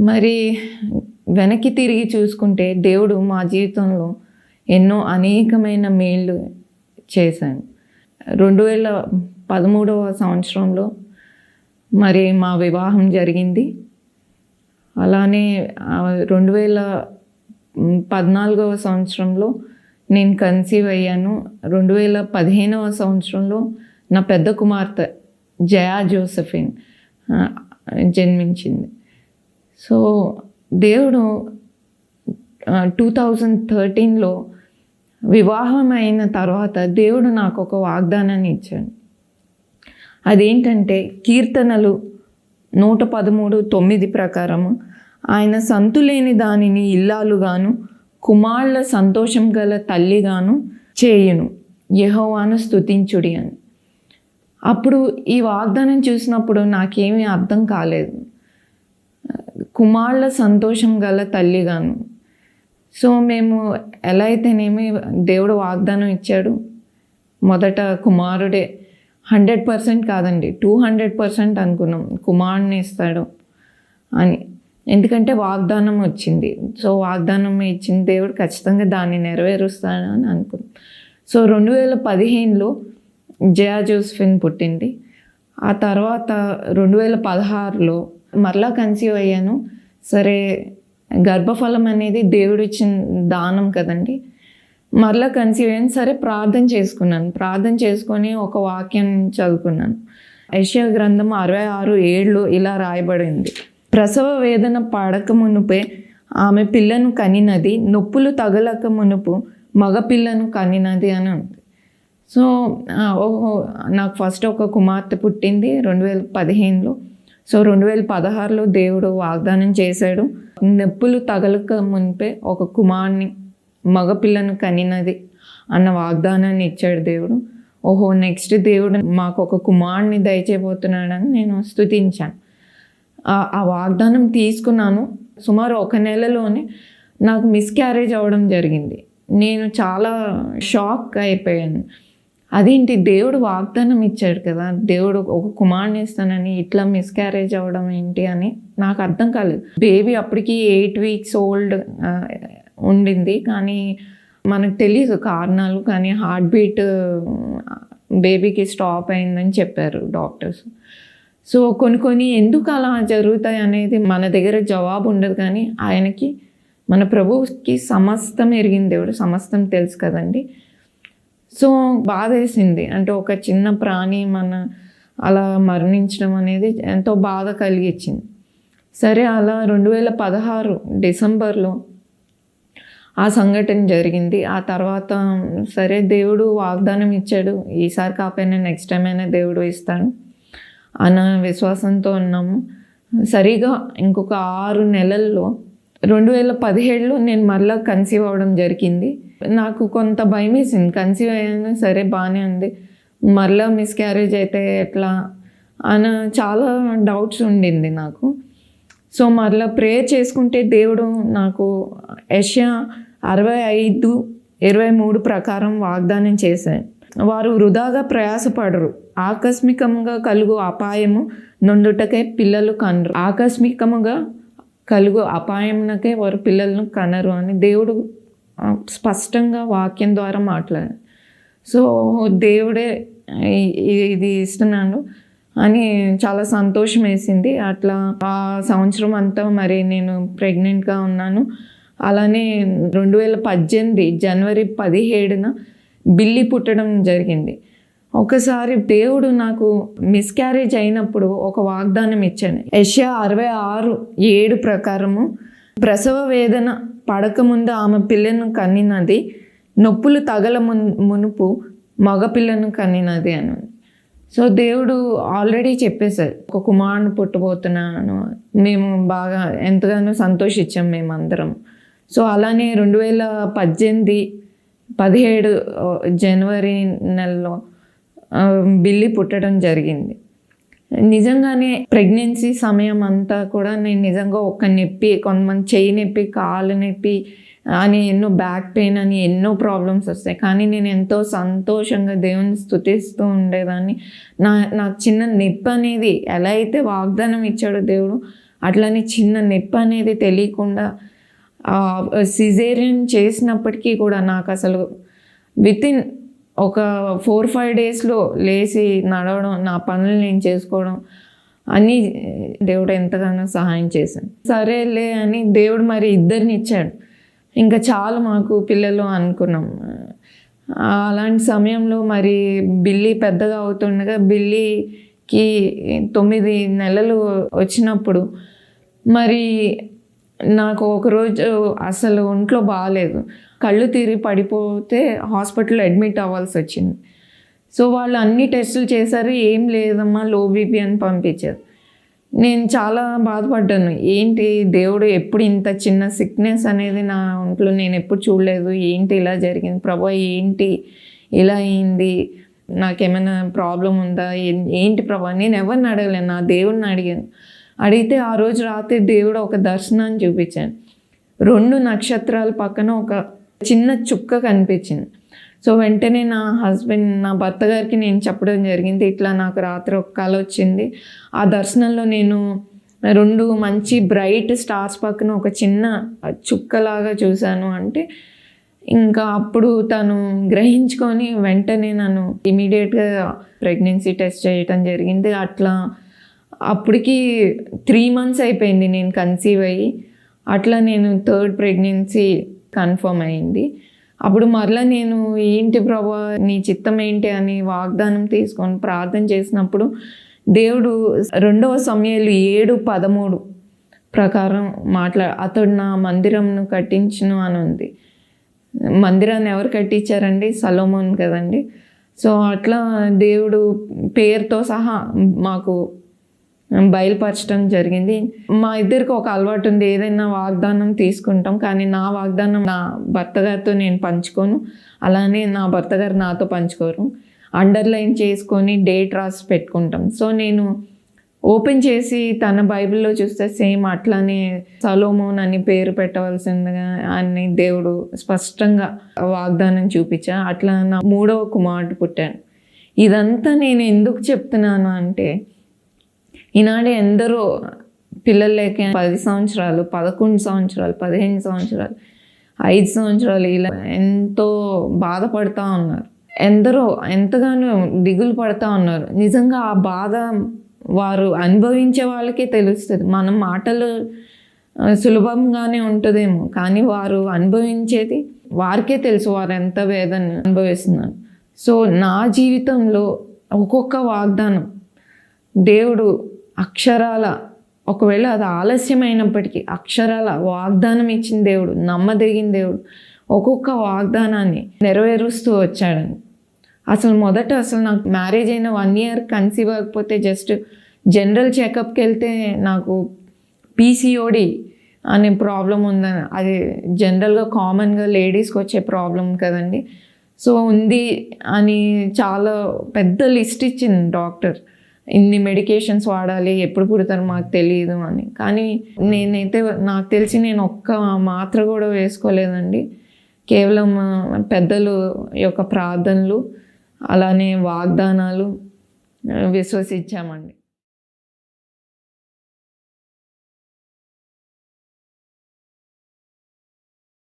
మరి వెనక్కి తిరిగి చూసుకుంటే దేవుడు మా జీవితంలో ఎన్నో అనేకమైన మేళ్ళు చేశాను రెండు వేల పదమూడవ సంవత్సరంలో మరి మా వివాహం జరిగింది. అలానే రెండు వేల పద్నాలుగవ సంవత్సరంలో నేను కన్సీవ్ అయ్యాను. రెండు వేల పదిహేనవ సంవత్సరంలో నా పెద్ద కుమార్తె జయా జోసఫిన్ జన్మించింది. సో దేవుడు టూ థౌజండ్ థర్టీన్లో వివాహం అయిన తర్వాత దేవుడు నాకు ఒక వాగ్దానాన్ని ఇచ్చాడు. అదేంటంటే కీర్తనలు నూట పదమూడు తొమ్మిది ప్రకారము ఆయన సంతులేని దానిని ఇల్లాలుగాను కుమారుల సంతోషం గల తల్లిగాను చేయును. యహోవాను స్తుతించుడి అని. అప్పుడు ఈ వాగ్దానం చూసినప్పుడు నాకేమీ అర్థం కాలేదు. కుమారుల సంతోషం గల తల్లిగాను. సో మేము ఎలా అయితేనేమి దేవుడు వాగ్దానం ఇచ్చాడు? మొదట కుమారుడే హండ్రెడ్ పర్సెంట్ కాదండి టూ హండ్రెడ్ పర్సెంట్ అనుకున్నాం కుమారుని ఇస్తాడు అని. ఎందుకంటే వాగ్దానం వచ్చింది. సో వాగ్దానం ఇచ్చిన దేవుడు ఖచ్చితంగా దాన్ని నెరవేరుస్తాడు అని అనుకున్నాం. సో రెండు వేల పదిహేనులో జయా జోస్ఫిన్ పుట్టింది. ఆ తర్వాత రెండు వేల పదహారులో మరలా కన్సీవ్ అయ్యాను. సరే గర్భఫలం అనేది దేవుడు ఇచ్చిన దానం కదండి. మరలా కన్సీవ్ అయ్యాను. సరే ప్రార్థన చేసుకున్నాను. ప్రార్థన చేసుకొని ఒక వాక్యం చదువుకున్నాను. యెషయా గ్రంథం అరవై ఆరు ఏళ్ళు ఇలా రాయబడింది. ప్రసవ వేదన పడక మునుపే ఆమె పిల్లను కనినది నొప్పులు తగలక మునుపు మగ పిల్లను కనినది అని ఉంది. సో ఓహో నాకు ఫస్ట్ ఒక కుమార్తె పుట్టింది రెండు వేల పదిహేనులో. సో రెండు వేల పదహారులో దేవుడు వాగ్దానం చేశాడు. నొప్పులు తగలక మునిపే ఒక కుమార్ని మగపిల్లను కనినది అన్న వాగ్దానాన్ని ఇచ్చాడు దేవుడు. ఓహో నెక్స్ట్ దేవుడు మాకు ఒక కుమారుని దయచేయబోతున్నాడని నేను స్థుతించాను ఆ- ఆ వాగ్దానం తీసుకున్నాను. సుమారు ఒక నెలలోనే నాకు మిస్క్యారేజ్ అవ్వడం జరిగింది. నేను చాలా షాక్ అయిపోయాను. అదేంటి? దేవుడు వాగ్దానం ఇచ్చాడు కదా. దేవుడు ఒక కుమారుని ఇస్తానని ఇట్లా మిస్క్యారేజ్ అవ్వడం ఏంటి అని నాకు అర్థం కాలేదు. బేబీ అప్పటికి ఎయిట్ వీక్స్ ఓల్డ్ ఉండింది. కానీ మనకు తెలియదు కారణాలు. కానీ హార్ట్ బీట్ బేబీకి స్టాప్ అయిందని చెప్పారు డాక్టర్స్ సో కొన్ని కొన్ని ఎందుకు అలా జరుగుతాయి అనేది మన దగ్గర జవాబు ఉండదు. కానీ ఆయనకి మన ప్రభువుకి సమస్తం ఎరిగిన దేవుడు. సమస్తం తెలుసు కదండి. సో బాధేసింది. అంటే ఒక చిన్న ప్రాణి మన అలా మరణించడం అనేది ఎంతో బాధ కలిగించింది. సరే అలా రెండు వేల పదహారు డిసెంబర్లో ఆ సంఘటన జరిగింది. ఆ తర్వాత సరే దేవుడు వాగ్దానం ఇచ్చాడు. ఈసారి కాకపోయినా నెక్స్ట్ టైం అయినా దేవుడు ఇస్తాడు అన్న విశ్వాసంతో ఉన్నాము. సరిగా ఇంకొక ఆరు నెలల్లో రెండు వేల పదిహేడులో నేను మరలా కన్సీవ్ అవ్వడం జరిగింది. నాకు కొంత భయం వేసింది కన్సీవ్ అయ్యాను. సరే బాగానే ఉంది. మరలా మిస్క్యారేజ్ అయితే ఎట్లా అని చాలా డౌట్స్ ఉండింది నాకు. సో మరలా ప్రేయర్ చేసుకుంటే దేవుడు నాకు యష్యా అరవై ఐదు ఇరవై మూడు ప్రకారం వాగ్దానం చేశాను వారు వృధాగా ప్రయాసపడరు. ఆకస్మికంగా కలుగు అపాయము నుండుటకే పిల్లలు కనరు. ఆకస్మికముగా కలుగు అపాయంకే వారు పిల్లలను కనరు అని దేవుడు స్పష్టంగా వాక్యం ద్వారా మాట్లాడాను. సో దేవుడే ఇది ఇస్తున్నాను అని చాలా సంతోషం వేసింది. అట్లా ఆ సంవత్సరం అంతా మరి నేను ప్రెగ్నెంట్గా ఉన్నాను. అలానే రెండు వేల పద్దెనిమిది జనవరి పదిహేడున బిల్లి పుట్టడం జరిగింది. ఒకసారి దేవుడు నాకు మిస్క్యారేజ్ అయినప్పుడు ఒక వాగ్దానం ఇచ్చాను యష్యా అరవై ఆరు ఏడు ప్రకారము ప్రసవ వేదన పడకముందు ఆమె పిల్లను కన్నినది నొప్పులు తగల మున్- మునుపు మగపిల్లను కన్నినది అని సో దేవుడు ఆల్రెడీ చెప్పేశారు ఒక కుమారుని పుట్టబోతున్నాను మేము బాగా ఎంతగానో సంతోషించాం మేమందరం. సో అలానే రెండు వేల పద్దెనిమిది పదిహేడు జనవరి నెలలో బిల్లి పుట్టడం జరిగింది. నిజంగానే ప్రెగ్నెన్సీ సమయం అంతా కూడా నేను నిజంగా ఒక నొప్పి కొంతమంది చెయ్యి నొప్పి కాలు నొప్పి అని ఎన్నో బ్యాక్ పెయిన్ అని ఎన్నో ప్రాబ్లమ్స్ వస్తాయి. కానీ నేను ఎంతో సంతోషంగా దేవుని స్థుతిస్తూ ఉండేదాన్ని. నా నాకు చిన్న నొప్పి అనేది ఎలా అయితే వాగ్దానం ఇచ్చాడో దేవుడు అట్లనే చిన్న నొప్పి అనేది తెలియకుండా సిజేరియన్ చేసినప్పటికీ కూడా నాకు అసలు వితిన్ ఒక ఫోర్ ఫైవ్ డేస్లో లేచి నడవడం నా పనులు నేను చేసుకోవడం అన్నీ దేవుడు ఎంతగానో సహాయం చేశాను సరేలే అని దేవుడు మరి ఇద్దరిని ఇచ్చాడు. ఇంకా చాలు మాకు పిల్లలు అనుకున్నాం. అలాంటి సమయంలో మరి బిల్లి పెద్దగా అవుతుండగా బిల్లీకి తొమ్మిది నెలలు వచ్చినప్పుడు మరి నాకు ఒకరోజు అసలు ఒంట్లో బాగాలేదు కళ్ళు తిరిగి పడిపోతే హాస్పిటల్లో అడ్మిట్ అవ్వాల్సి వచ్చింది. సో వాళ్ళు అన్ని టెస్టులు చేశారు ఏం లేదమ్మా లో బీపీ అని పంపించారు. నేను చాలా బాధపడ్డాను. ఏంటి దేవుడు ఎప్పుడు ఇంత చిన్న సిక్నెస్ అనేది నా ఒంట్లో నేను ఎప్పుడు చూడలేదు. ఏంటి ఇలా జరిగింది? ప్రభా ఏంటి ఇలా అయింది? నాకేమైనా ప్రాబ్లం ఉందా? ఏంటి ప్రభా? నేను ఎవరిని అడగలేను. నా దేవుడిని అడిగాను. అడిగితే ఆ రోజు రాత్రి దేవుడు ఒక దర్శనాన్ని చూపించాను రెండు నక్షత్రాల పక్కన ఒక చిన్న చుక్క కనిపించింది. సో వెంటనే నా హస్బెండ్ నా భర్త గారికి నేను చెప్పడం జరిగింది. ఇట్లా నాకు రాత్రి ఒక కళ వచ్చింది. ఆ దర్శనంలో నేను రెండు మంచి బ్రైట్ స్టార్స్ పక్కన ఒక చిన్న చుక్కలాగా చూశాను. అంటే ఇంకా అప్పుడు తను గ్రహించుకొని వెంటనే నన్ను ఇమీడియట్గా ప్రెగ్నెన్సీ టెస్ట్ చేయటం జరిగింది. అట్లా అప్పటికి త్రీ మంత్స్ అయిపోయింది నేను కన్సీవ్ అయ్యి. అట్లా నేను థర్డ్ ప్రెగ్నెన్సీ కన్ఫర్మ్ అయింది. అప్పుడు మరలా నేను ఏంటి ప్రభా నీ చిత్తం ఏంటి? అని వాగ్దానం తీసుకొని ప్రార్థన చేసినప్పుడు దేవుడు రెండవ సమయాలు ఏడు పదమూడు ప్రకారం మాట్లా అతడు నా మందిరంను కట్టించును అని ఉంది. మందిరాన్ని ఎవరు కట్టించారండి? సలోమోన్ కదండి. సో అట్లా దేవుడు పేరుతో సహా మాకు బయలుపరచడం జరిగింది. మా ఇద్దరికి ఒక అలవాటు ఉంది. ఏదైనా వాగ్దానం తీసుకుంటాం. కానీ నా వాగ్దానం నా భర్త గారితో నేను పంచుకోను. అలానే నా భర్త గారు నాతో పంచుకోరు. అండర్లైన్ చేసుకొని డేట్ రాసి పెట్టుకుంటాం. సో నేను ఓపెన్ చేసి తన బైబిల్లో చూస్తే సేమ్ అట్లానే సలోమోన్ అని పేరు పెట్టవలసిందిగా అని దేవుడు స్పష్టంగా వాగ్దానం చూపించా. అట్లా నా మూడవ కుమారుడు పుట్టాను ఇదంతా నేను ఎందుకు చెప్తున్నాను అంటే ఈనాడు ఎందరో పిల్లలు లేక పది సంవత్సరాలు పదకొండు సంవత్సరాలు పదిహేను సంవత్సరాలు ఐదు సంవత్సరాలు ఇలా ఎంతో బాధపడుతూ ఉన్నారు. ఎందరో ఎంతగానో దిగులు పడతా ఉన్నారు. నిజంగా ఆ బాధ వారు అనుభవించే వాళ్ళకే తెలుస్తుంది. మనం మాటలు సులభంగానే ఉంటుందేమో కానీ వారు అనుభవించేది వారికే తెలుసు వారు ఎంత వేదన అనుభవిస్తున్నారు. సో నా జీవితంలో ఒక్కొక్క వాగ్దానం దేవుడు అక్షరాల ఒకవేళ అది ఆలస్యమైనప్పటికీ అక్షరాల వాగ్దానం ఇచ్చిన దేవుడు నమ్మదగిన దేవుడు ఒక్కొక్క వాగ్దానాన్ని నెరవేరుస్తూ వచ్చాడని అసలు మొదట అసలు నాకు మ్యారేజ్ అయిన వన్ ఇయర్ కన్సీవ్ అవ్వకపోతే జస్ట్ జనరల్ చెకప్కి వెళ్తే నాకు పీసీఓడి అనే ప్రాబ్లం ఉందని అది జనరల్గా కామన్గా లేడీస్కి వచ్చే ప్రాబ్లం కదండి. సో ఉంది అని చాలా పెద్ద లిస్ట్ ఇచ్చింది డాక్టర్. ఇన్ని మెడికేషన్స్ వాడాలి ఎప్పుడు పుడతారో మాకు తెలియదు అని. కానీ నేనైతే నాకు తెలిసి నేను ఒక్క మాత్ర కూడా వేసుకోలేదండి. కేవలం పెద్దలు యొక్క ప్రార్థనలు అలానే వాగ్దానాలు విశ్వసించామండి.